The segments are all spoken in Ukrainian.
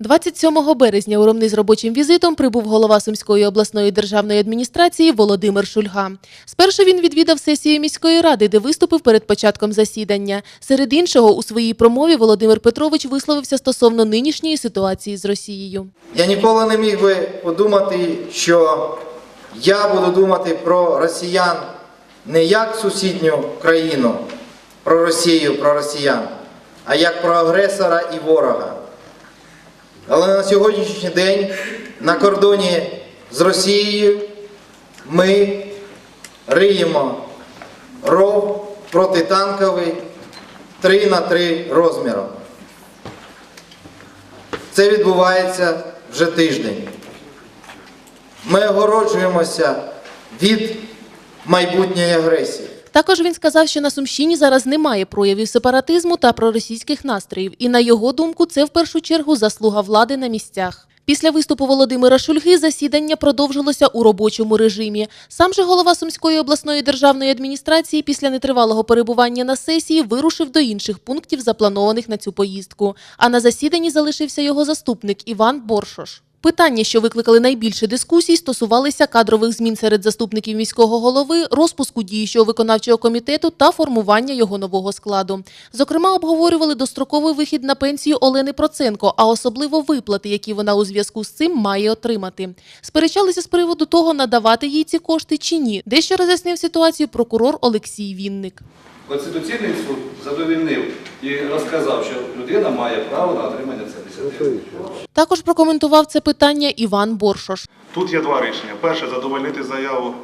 27 березня у Ромни з робочим візитом прибув голова Сумської обласної державної адміністрації Володимир Шульга. Спершу він відвідав сесію міської ради, де виступив перед початком засідання. Серед іншого, у своїй промові Володимир Петрович висловився стосовно нинішньої ситуації з Росією. Я ніколи не міг би подумати, що я буду думати про росіян не як сусідню країну, про Росію, про росіян, а як про агресора і ворога. Але на сьогоднішній день на кордоні з Росією ми риємо ров протитанковий 3 на 3 розміром. Це відбувається вже тиждень. Ми огороджуємося від майбутньої агресії. Також він сказав, що на Сумщині зараз немає проявів сепаратизму та проросійських настроїв, і на його думку, це в першу чергу заслуга влади на місцях. Після виступу Володимира Шульги засідання продовжилося у робочому режимі. Сам же голова Сумської обласної державної адміністрації після нетривалого перебування на сесії вирушив до інших пунктів, запланованих на цю поїздку. А на засіданні залишився його заступник Іван Боршош. Питання, що викликали найбільше дискусій, стосувалися кадрових змін серед заступників міського голови, розпуску діючого виконавчого комітету та формування його нового складу. Зокрема, обговорювали достроковий вихід на пенсію Олени Проценко, а особливо виплати, які вона у зв'язку з цим має отримати. Сперечалися з приводу того, надавати їй ці кошти чи ні. Дещо роз'яснив ситуацію прокурор Олексій Вінник. Конституційний суд задовільнив і розказав, що людина має право на отримання цих 10 Також прокоментував це питання Іван Боршош. Тут є два рішення. Перше задовольнити заяву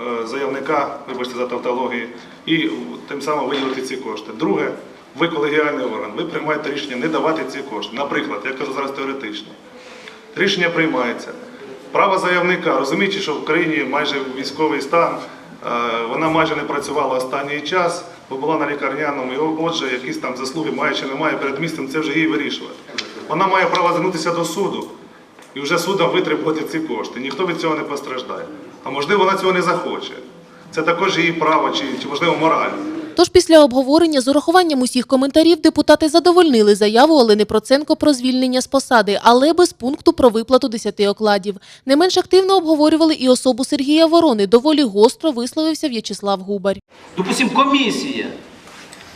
е, заявника, вибачте за тавтологію, і тим самим виділити ці кошти. Друге, ви колегіальний орган, ви приймаєте рішення не давати ці кошти. Наприклад, я кажу зараз теоретично. Рішення приймається. Право заявника, розуміючи, що в країні майже військовий стан, вона майже не працювала останній час, бо була на лікарняному, і отже, якісь там заслуги має чи немає перед містом, це вже їй вирішувати. Вона має право звернутися до суду і вже судом витребувати ці кошти. Ніхто від цього не постраждає. А можливо, вона цього не захоче. Це також її право чи, чи можливо мораль. Тож після обговорення з урахуванням усіх коментарів депутати задовольнили заяву Олени Проценко про звільнення з посади, але без пункту про виплату 10 окладів. Не менш активно обговорювали і особу Сергія Ворони. Доволі гостро висловився В'ячеслав Губарь. Допустим, комісія,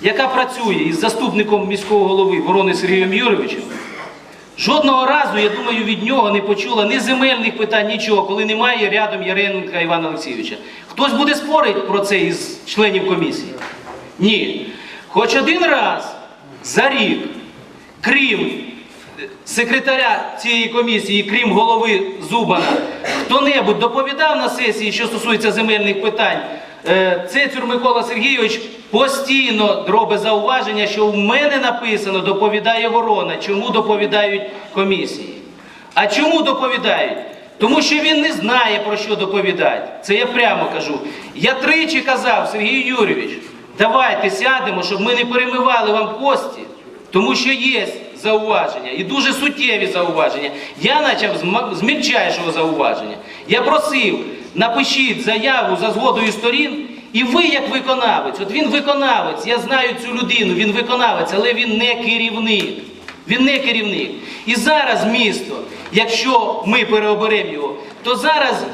яка працює із заступником міського голови Ворони Сергієм Юровичем, жодного разу, я думаю, від нього не почула ні земельних питань, нічого, коли немає рядом Яременка Івана Олексійовича. Хтось буде спорити про це із членів комісії? Ні. Хоч один раз за рік, крім секретаря цієї комісії, крім голови Зубана, хто-небудь доповідав на сесії, що стосується земельних питань, Е, Цецюр Микола Сергійович постійно робить зауваження, що в мене написано доповідає ворона. Чому доповідають комісії? А чому доповідають? Тому що він не знає, про що доповідати. Це я прямо кажу. Я тричі казав, Сергій Юрійович, давайте сядемо, щоб ми не перемивали вам кості, тому що є зауваження і дуже суттєві зауваження. Я почав з мільчайшого зауваження. Я просив, напишіть заяву за згодою сторін. І ви як виконавець, от він виконавець, я знаю цю людину, він виконавець, але він не керівник. Він не керівник. І зараз місто, якщо ми переоберемо його, то зараз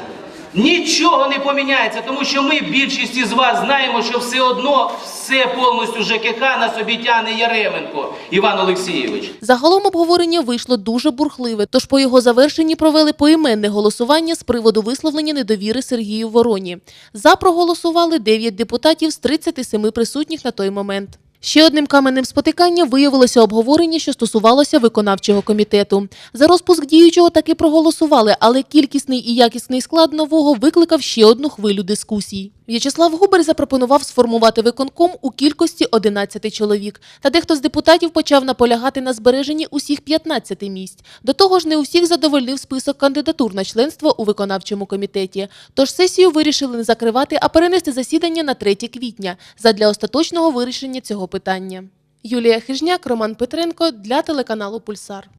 нічого не поміняється, тому що ми, більшість із вас, знаємо, що все одно все повністю ЖКХ на собі тягне Яременко Іван Олексійович. Загалом обговорення вийшло дуже бурхливе, тож по його завершенні провели поіменне голосування з приводу висловлення недовіри Сергію Вороні. За проголосували 9 депутатів з 37 присутніх на той момент. Ще одним каменем спотикання виявилося обговорення, що стосувалося виконавчого комітету. За розпуск діючого таки проголосували, але кількісний і якісний склад нового викликав ще одну хвилю дискусій. В'ячеслав Губер запропонував сформувати виконком у кількості 11 чоловік. Та дехто з депутатів почав наполягати на збереженні усіх 15 місць. До того ж, не усіх задовольнив список кандидатур на членство у виконавчому комітеті. Тож сесію вирішили не закривати, а перенести засідання на 3 квітня задля остаточного вирішення цього питання. Юлія Хижняк, Роман Петренко для телеканалу Пульсар.